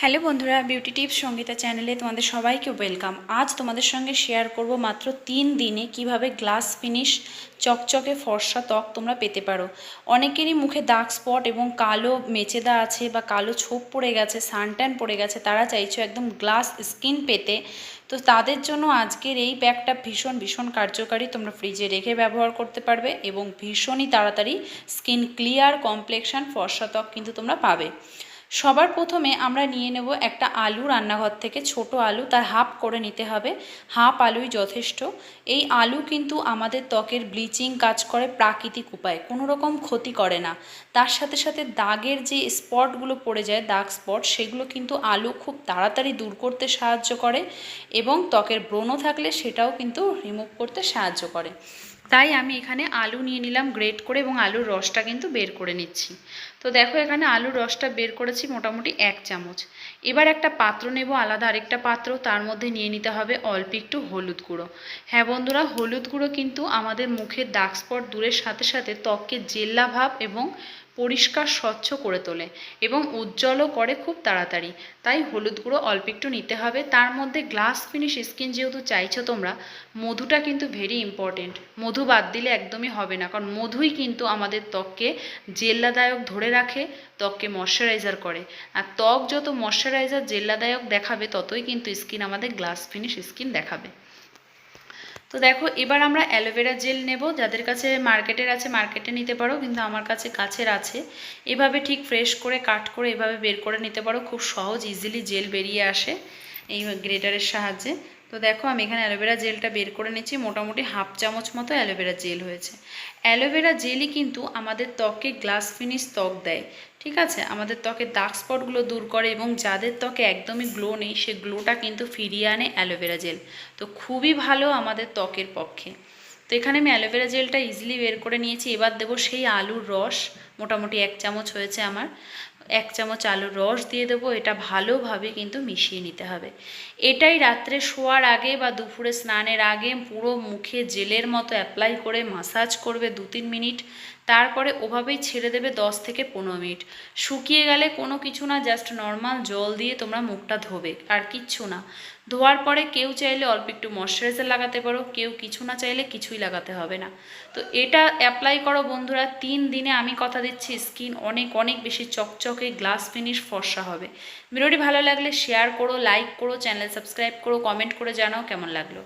Hello বন্ধুরা beauty tips Sangeeta চ্যানেলে তোমাদের সবাইকে ওয়েলকাম আজ তোমাদের সঙ্গে শেয়ার করব মাত্র তিন দিনে কীভাবে গ্লাস ফিনিশ চকচকে ফর্সা ত্বক তোমরা পেতে পারো। অনেকেরই মুখে দাগ স্পট এবং কালো মেচেদা আছে বা কালো ছোপ পড়ে গেছে সানট্যান পড়ে গেছে, তারা চাইছো একদম গ্লাস স্কিন পেতে। তো তাদের জন্য আজকের এই প্যাকটা ভীষণ ভীষণ কার্যকারী। তোমরা ফ্রিজে রেখে ব্যবহার করতে পারবে এবং ভীষণই তাড়াতাড়ি স্কিন ক্লিয়ার কমপ্লেকশন ফর্সা ত্বক কিন্তু তোমরা পাবে। সবার প্রথমে আমরা নিয়ে নেব একটা আলু রান্নাঘর থেকে, ছোট আলু, তার হাফ করে নিতে হবে। হাফ আলুই যথেষ্ট। এই আলু কিন্তু আমাদের ত্বকের ব্লিচিং কাজ করে, প্রাকৃতিক উপায়। কোনো রকম ক্ষতি করে না। তার সাথে সাথে দাগের যে স্পটগুলো পড়ে যায়, দাগ স্পট সেগুলো কিন্তু আলু খুব তাড়াতাড়ি দূর করতে সাহায্য করে এবং ত্বকের ব্রণ থাকলে সেটাও কিন্তু রিমুভ করতে সাহায্য করে। তাই আমি এখানে আলু নিয়ে নিলাম গ্রেট করে এবং আলুর রসটা কিন্তু বের করে নিচ্ছি। তো দেখো এখানে আলুর রসটা বের করেছি মোটামুটি এক চামচ। এবার একটা পাত্র নেব, আলাদা আরেকটা পাত্র, তার মধ্যে নিয়ে নিতে হবে অল্প একটু হলুদ গুঁড়ো। হ্যাঁ বন্ধুরা, হলুদ গুঁড়ো কিন্তু আমাদের মুখের দাগ স্পট দূরের সাথে সাথে ত্বককে জেল্লা ভাব এবং পরিষ্কার, স্বচ্ছ করে তোলে এবং উজ্জ্বলও করে খুব তাড়াতাড়ি। তাই হলুদ গুঁড়ো অল্প একটু নিতে হবে। তার মধ্যে গ্লাস ফিনিশ স্কিন যেহেতু চাইছো তোমরা, মধুটা কিন্তু ভেরি ইম্পর্টেন্ট মধু বাদ দিলে একদমই হবে না, কারণ মধুই কিন্তু আমাদের ত্বককে জেল্লাদায়ক ধরে রাখে, ত্বককে ময়শ্চারাইজার করে। আর ত্বক যত ময়শ্চারাইজার জেল্লাদায়ক দেখাবে, ততই কিন্তু স্কিন আমাদের গ্লাস ফিনিশ স্কিন দেখাবে। তো দেখো, এবার আমরা অ্যালোভেরা জেল নেব। যাদের কাছে মার্কেটের আছে মার্কেটে নিতে পারো, কিন্তু আমার কাছে কাছের আছে। এভাবে ঠিক ফ্রেশ করে কাট করে, এভাবে বের করে নিতে পারো। খুব সহজ ইজিলি জেল বেরিয়ে আসে এই গ্রেটারের সাহায্যে। তো দেখো, আমি এখানে অ্যালোভেরা জেলটা বের করে নিচ্ছি। মোটামুটি হাফ চামচ মতো অ্যালোভেরা জেল হয়েছে। অ্যালোভেরা জেলই কিন্তু আমাদের ত্বকে গ্লাস ফিনিশ ত্বক দেয়, ঠিক আছে? আমাদের ত্বকে দাগ স্পটগুলো দূর করে এবং যাদের ত্বকে একদমই গ্লো নেই, সে গ্লোটা কিন্তু ফিরিয়ে আনে অ্যালোভেরা জেল তো খুবই ভালো আমাদের ত্বকের পক্ষে। তো এখানে আমি অ্যালোভেরা জেলটা ইজিলি বের করে নিয়েছি। এবার দেবো সেই আলুর রস। মোটামুটি এক চামচ হয়েছে আমার। এক চামচ আলুর রস দিয়ে দেবো, এটা ভালোভাবে কিন্তু মিশিয়ে নিতে হবে। এটাই রাত্রে শোয়ার আগে বা দুপুরে স্নানের আগে পুরো মুখে জেলের মতো অ্যাপ্লাই করে মাসাজ করবে দু তিন মিনিট, তারপরে ওভাবেই ছেড়ে দেবে দশ থেকে পনেরো মিনিট। শুকিয়ে গেলে কোনো কিছু না জাস্ট নর্মাল জল দিয়ে তোমরা মুখটা ধোবে, আর কিচ্ছু না। ধোয়ার পরে কেউ চাইলে অল্প একটু ময়শ্চারাইজার লাগাতে পারো, কেউ কিছু না চাইলে কিছুই লাগাতে হবে না। তো এটা অ্যাপ্লাই করো বন্ধুরা, তিন দিনে আমি কথা দিচ্ছি, স্কিন অনেক অনেক বেশি চকচকে, গ্লাস ফিনিশ, ফর্সা হবে। ভিডিওটি ভালো লাগলে শেয়ার করো লাইক করো চ্যানেল সাবস্ক্রাইব করো কমেন্ট করে জানাও কেমন লাগল।